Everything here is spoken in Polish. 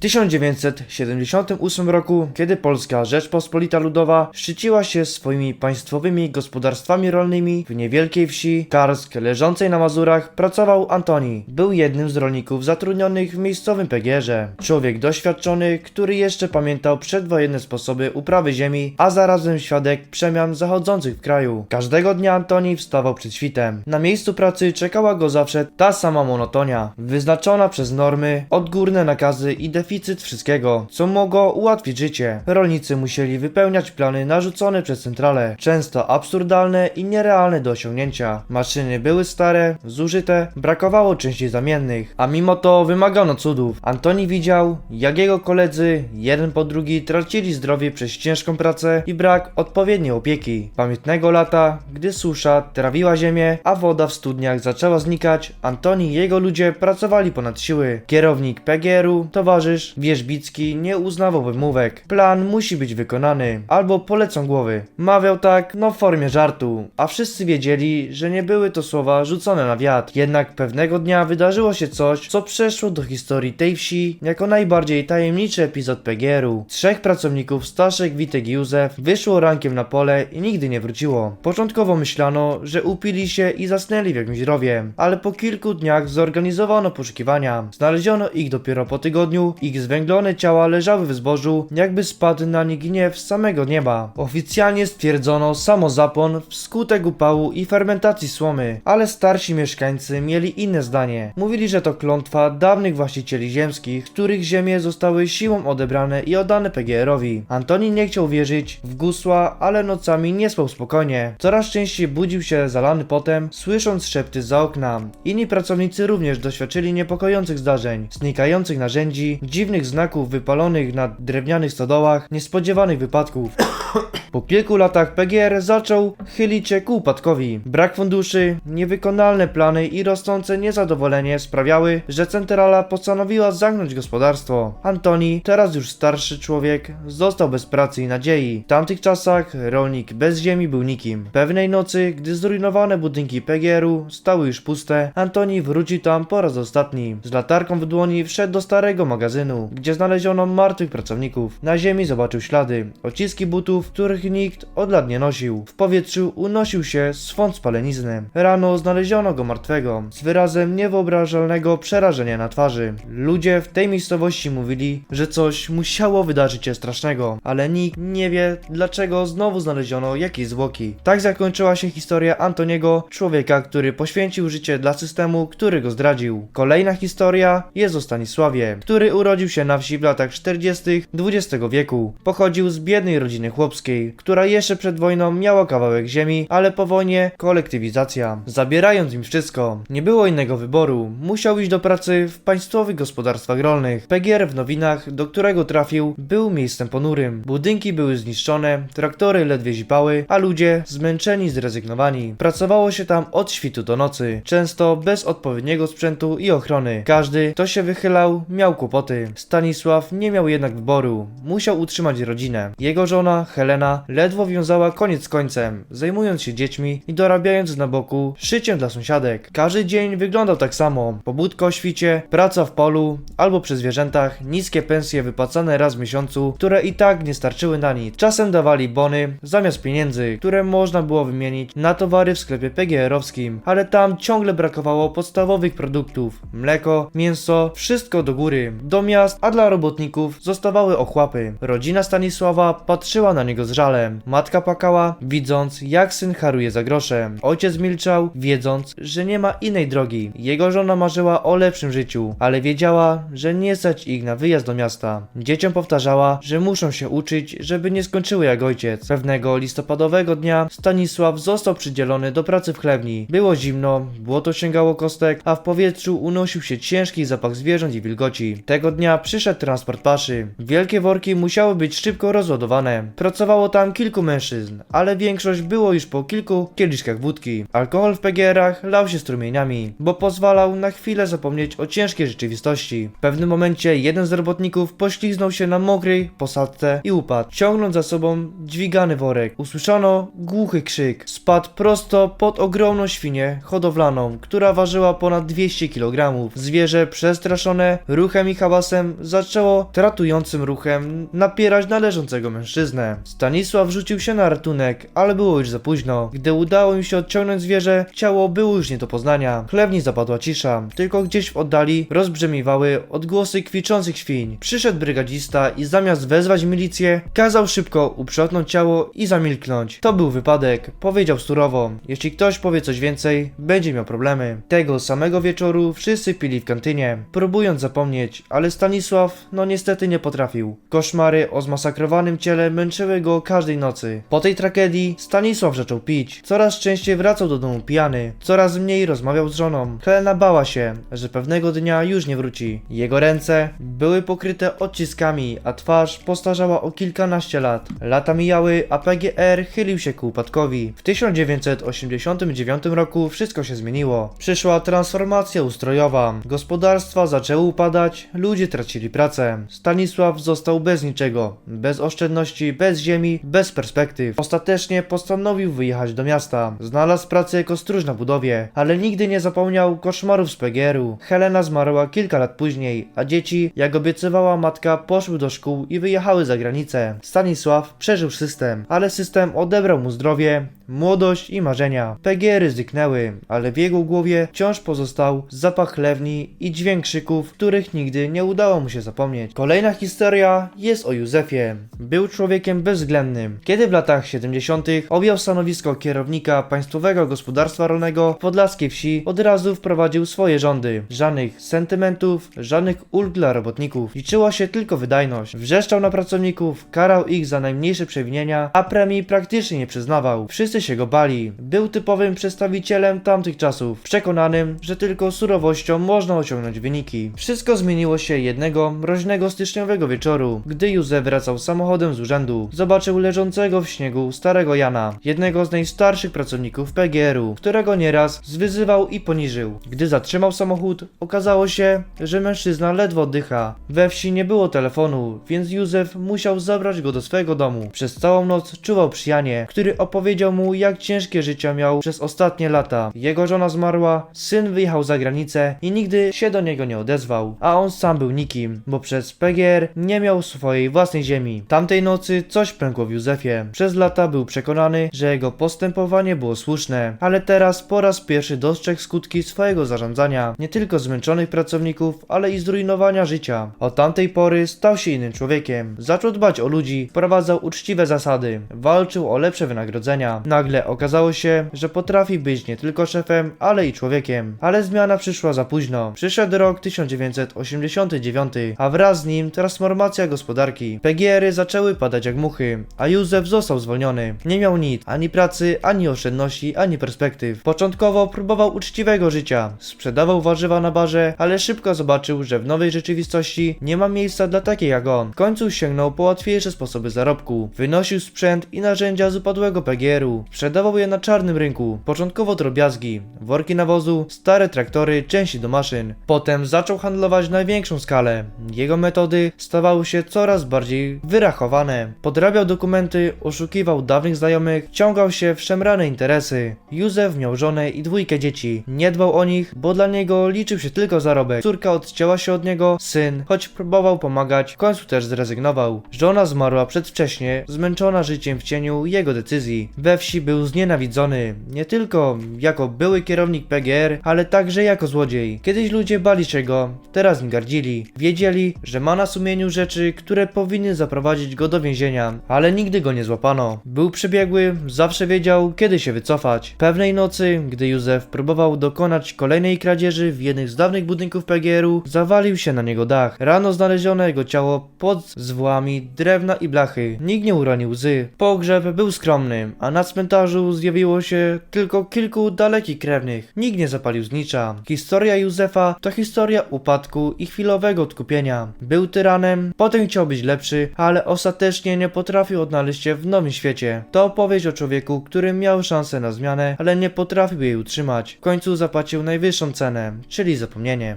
W 1978 roku, kiedy Polska Rzeczpospolita Ludowa szczyciła się swoimi państwowymi gospodarstwami rolnymi w niewielkiej wsi Karsk leżącej na Mazurach, pracował Antoni. Był jednym z rolników zatrudnionych w miejscowym PGR-ze. Człowiek doświadczony, który jeszcze pamiętał przedwojenne sposoby uprawy ziemi, a zarazem świadek przemian zachodzących w kraju. Każdego dnia Antoni wstawał przed świtem. Na miejscu pracy czekała go zawsze ta sama monotonia, wyznaczona przez normy, odgórne nakazy i deficyt wszystkiego, co mogło ułatwić życie. Rolnicy musieli wypełniać plany narzucone przez centralę, często absurdalne i nierealne do osiągnięcia. Maszyny były stare, zużyte, brakowało części zamiennych, a mimo to wymagano cudów. Antoni widział, jak jego koledzy, jeden po drugi, tracili zdrowie przez ciężką pracę i brak odpowiedniej opieki. Pamiętnego lata, gdy susza trawiła ziemię, a woda w studniach zaczęła znikać, Antoni i jego ludzie pracowali ponad siły. Kierownik PGR-u, towarzysz Wierzbicki nie uznawał wymówek. Plan musi być wykonany, albo polecą głowy. Mawiał tak, no w formie żartu, a wszyscy wiedzieli, że nie były to słowa rzucone na wiatr. Jednak pewnego dnia wydarzyło się coś, co przeszło do historii tej wsi jako najbardziej tajemniczy epizod PGR-u. Trzech pracowników, Staszek, Witek i Józef, wyszło rankiem na pole i nigdy nie wróciło. Początkowo myślano, że upili się i zasnęli w jakimś rowie, ale po kilku dniach zorganizowano poszukiwania. Znaleziono ich dopiero po tygodniu, ich zwęglone ciała leżały w zbożu, jakby spadł na nich gniew z samego nieba. Oficjalnie stwierdzono samozapłon wskutek upału i fermentacji słomy, ale starsi mieszkańcy mieli inne zdanie. Mówili, że to klątwa dawnych właścicieli ziemskich, których ziemie zostały siłą odebrane i oddane PGR-owi. Antoni nie chciał wierzyć w gusła, ale nocami nie spał spokojnie. Coraz częściej budził się zalany potem, słysząc szepty za okna. Inni pracownicy również doświadczyli niepokojących zdarzeń, znikających narzędzi, dziwnych znaków wypalonych na drewnianych stodołach, niespodziewanych wypadków. Po kilku latach PGR zaczął chylić się ku upadkowi. Brak funduszy, niewykonalne plany i rosnące niezadowolenie sprawiały, że centrala postanowiła zamknąć gospodarstwo. Antoni, teraz już starszy człowiek, został bez pracy i nadziei. W tamtych czasach rolnik bez ziemi był nikim. Pewnej nocy, gdy zrujnowane budynki PGR-u stały już puste, Antoni wrócił tam po raz ostatni. Z latarką w dłoni wszedł do starego magazynu, gdzie znaleziono martwych pracowników. Na ziemi zobaczył ślady, odciski butów, których nikt od lat nie nosił. W powietrzu unosił się swąd spalenizny. Rano znaleziono go martwego, z wyrazem niewyobrażalnego przerażenia na twarzy. Ludzie w tej miejscowości mówili, że coś musiało wydarzyć się strasznego, ale nikt nie wie, dlaczego znowu znaleziono jakieś zwłoki. Tak zakończyła się historia Antoniego, człowieka, który poświęcił życie dla systemu, który go zdradził. Kolejna historia jest o Stanisławie, który urodził się na wsi w latach 40. XX wieku. Pochodził z biednej rodziny chłopskiej, która jeszcze przed wojną miała kawałek ziemi, ale po wojnie kolektywizacja, zabierając im wszystko. Nie było innego wyboru. Musiał iść do pracy w państwowych gospodarstwach rolnych. PGR w nowinach, do którego trafił, był miejscem ponurym. Budynki były zniszczone, traktory ledwie zipały, a ludzie zmęczeni, zrezygnowani. Pracowało się tam od świtu do nocy, często bez odpowiedniego sprzętu i ochrony. Każdy, kto się wychylał, miał kłopoty. Stanisław nie miał jednak wyboru. Musiał utrzymać rodzinę. Jego żona, Helena, ledwo wiązała koniec z końcem, zajmując się dziećmi i dorabiając na boku szyciem dla sąsiadek. Każdy dzień wyglądał tak samo. Pobudka o świcie, praca w polu albo przy zwierzętach, niskie pensje wypłacane raz w miesiącu, które i tak nie starczyły na nic. Czasem dawali bony zamiast pieniędzy, które można było wymienić na towary w sklepie PGR-owskim, ale tam ciągle brakowało podstawowych produktów. Mleko, mięso, wszystko do góry. Do miast, a dla robotników zostawały ochłapy. Rodzina Stanisława patrzyła na niego z żalem. Matka płakała, widząc jak syn haruje za grosze. Ojciec milczał, wiedząc, że nie ma innej drogi. Jego żona marzyła o lepszym życiu, ale wiedziała, że nie stać ich na wyjazd do miasta. Dzieciom powtarzała, że muszą się uczyć, żeby nie skończyły jak ojciec. Pewnego listopadowego dnia Stanisław został przydzielony do pracy w chlewni. Było zimno, błoto sięgało kostek, a w powietrzu unosił się ciężki zapach zwierząt i wilgoci. Tego dnia przyszedł transport paszy. Wielkie worki musiały być szybko rozładowane. Pracowało tam kilku mężczyzn, ale większość było już po kilku kieliszkach wódki. Alkohol w PGR-ach lał się strumieniami, bo pozwalał na chwilę zapomnieć o ciężkiej rzeczywistości. W pewnym momencie jeden z robotników pośliznął się na mokrej posadce i upadł, ciągnąc za sobą dźwigany worek. Usłyszano głuchy krzyk. Spadł prosto pod ogromną świnię hodowlaną, która ważyła ponad 200 kg. Zwierzę przestraszone ruchem i hałasem zaczęło tratującym ruchem napierać na leżącego mężczyznę. Stanisław rzucił się na ratunek, ale było już za późno. Gdy udało im się odciągnąć zwierzę, ciało było już nie do poznania. Chlewni zapadła cisza, tylko gdzieś w oddali rozbrzmiewały odgłosy kwiczących świń. Przyszedł brygadzista i zamiast wezwać milicję, kazał szybko uprzątnąć ciało i zamilknąć. To był wypadek, powiedział surowo. Jeśli ktoś powie coś więcej, będzie miał problemy. Tego samego wieczoru wszyscy pili w kantynie, próbując zapomnieć, ale Stanisław, no niestety nie potrafił. Koszmary o zmasakrowanym ciele męczyły go każdej nocy. Po tej tragedii Stanisław zaczął pić. Coraz częściej wracał do domu pijany, coraz mniej rozmawiał z żoną. Helena bała się, że pewnego dnia już nie wróci. Jego ręce były pokryte odciskami, a twarz postarzała o kilkanaście lat. Lata mijały, a PGR chylił się ku upadkowi. W 1989 roku wszystko się zmieniło. Przyszła transformacja ustrojowa. Gospodarstwa zaczęły upadać, ludzie tracili pracę. Stanisław został bez niczego, bez oszczędności, bez ziemi, bez perspektyw. Ostatecznie postanowił wyjechać do miasta. Znalazł pracę jako stróż na budowie, ale nigdy nie zapomniał koszmarów z PGR-u. Helena zmarła kilka lat później, a dzieci, jak obiecywała matka, poszły do szkół i wyjechały za granicę. Stanisław przeżył system, ale system odebrał mu zdrowie, młodość i marzenia. PGR-y zniknęły, ale w jego głowie wciąż pozostał zapach chlewni i dźwięk krzyków, których nigdy nie udało mu się zapomnieć. Kolejna historia jest o Józefie. Był człowiekiem bezwzględnym. Kiedy w latach 70. objął stanowisko kierownika Państwowego Gospodarstwa Rolnego w Podlaskiej Wsi, od razu wprowadził swoje rządy. Żadnych sentymentów, żadnych ulg dla robotników. Liczyła się tylko wydajność. Wrzeszczał na pracowników, karał ich za najmniejsze przewinienia, a premii praktycznie nie przyznawał. Wszyscy się go bali. Był typowym przedstawicielem tamtych czasów, przekonanym, że tylko surowością można osiągnąć wyniki. Wszystko zmieniło się jednego mroźnego styczniowego wieczoru, gdy Józef wracał samochodem z urzędu. Zobaczył leżącego w śniegu starego Jana, jednego z najstarszych pracowników PGR-u, którego nieraz zwyzywał i poniżył. Gdy zatrzymał samochód, okazało się, że mężczyzna ledwo oddycha. We wsi nie było telefonu, więc Józef musiał zabrać go do swojego domu. Przez całą noc czuwał przy Janie, który opowiedział mu, jak ciężkie życie miał przez ostatnie lata. Jego żona zmarła, syn wyjechał za granicę i nigdy się do niego nie odezwał, a on sam był nikim, bo przez PGR nie miał swojej własnej ziemi. Tamtej nocy coś pękło w Józefie. Przez lata był przekonany, że jego postępowanie było słuszne, ale teraz po raz pierwszy dostrzegł skutki swojego zarządzania, nie tylko zmęczonych pracowników, ale i zrujnowania życia. Od tamtej pory stał się innym człowiekiem. Zaczął dbać o ludzi, wprowadzał uczciwe zasady, walczył o lepsze wynagrodzenia. Nagle okazało się, że potrafi być nie tylko szefem, ale i człowiekiem. Ale zmiana przyszła za późno. Przyszedł rok 1989, a wraz z nim transformacja gospodarki. PGR-y zaczęły padać jak muchy, a Józef został zwolniony. Nie miał nic, ani pracy, ani oszczędności, ani perspektyw. Początkowo próbował uczciwego życia, sprzedawał warzywa na barze, ale szybko zobaczył, że w nowej rzeczywistości nie ma miejsca dla takiej jak on. W końcu sięgnął po łatwiejsze sposoby zarobku. Wynosił sprzęt i narzędzia z upadłego PGR-u. Sprzedawał je na czarnym rynku. Początkowo drobiazgi, worki nawozu, stare traktory, części do maszyn. Potem zaczął handlować na większą skalę. Jego metody stawały się coraz bardziej wyrachowane. Podrabiał dokumenty, oszukiwał dawnych znajomych, wciągał się w szemrane interesy. Józef miał żonę i dwójkę dzieci. Nie dbał o nich, bo dla niego liczył się tylko zarobek. Córka odcięła się od niego, syn, choć próbował pomagać, w końcu też zrezygnował. Żona zmarła przedwcześnie, zmęczona życiem w cieniu jego decyzji. We wsi był znienawidzony, nie tylko jako były kierownik PGR, ale także jako złodziej. Kiedyś ludzie bali się go, teraz nim gardzili. Wiedzieli, że ma na sumieniu rzeczy, które powinny zaprowadzić go do więzienia, ale nigdy go nie złapano. Był przebiegły, zawsze wiedział, kiedy się wycofać. Pewnej nocy, gdy Józef próbował dokonać kolejnej kradzieży w jednym z dawnych budynków PGR-u, zawalił się na niego dach. Rano znaleziono jego ciało pod zwłami drewna i blachy. Nikt nie uronił łzy. Pogrzeb był skromny, a na cmentarzu zjawiło się tylko kilku dalekich krewnych. Nikt nie zapalił znicza. Historia Józefa to historia upadku i chwilowego odkupienia. Był tyranem, potem chciał być lepszy, ale ostatecznie nie potrafił odnaleźć się w nowym świecie. To opowieść o człowieku, który miał szansę na zmianę, ale nie potrafił jej utrzymać. W końcu zapłacił najwyższą cenę, czyli zapomnienie.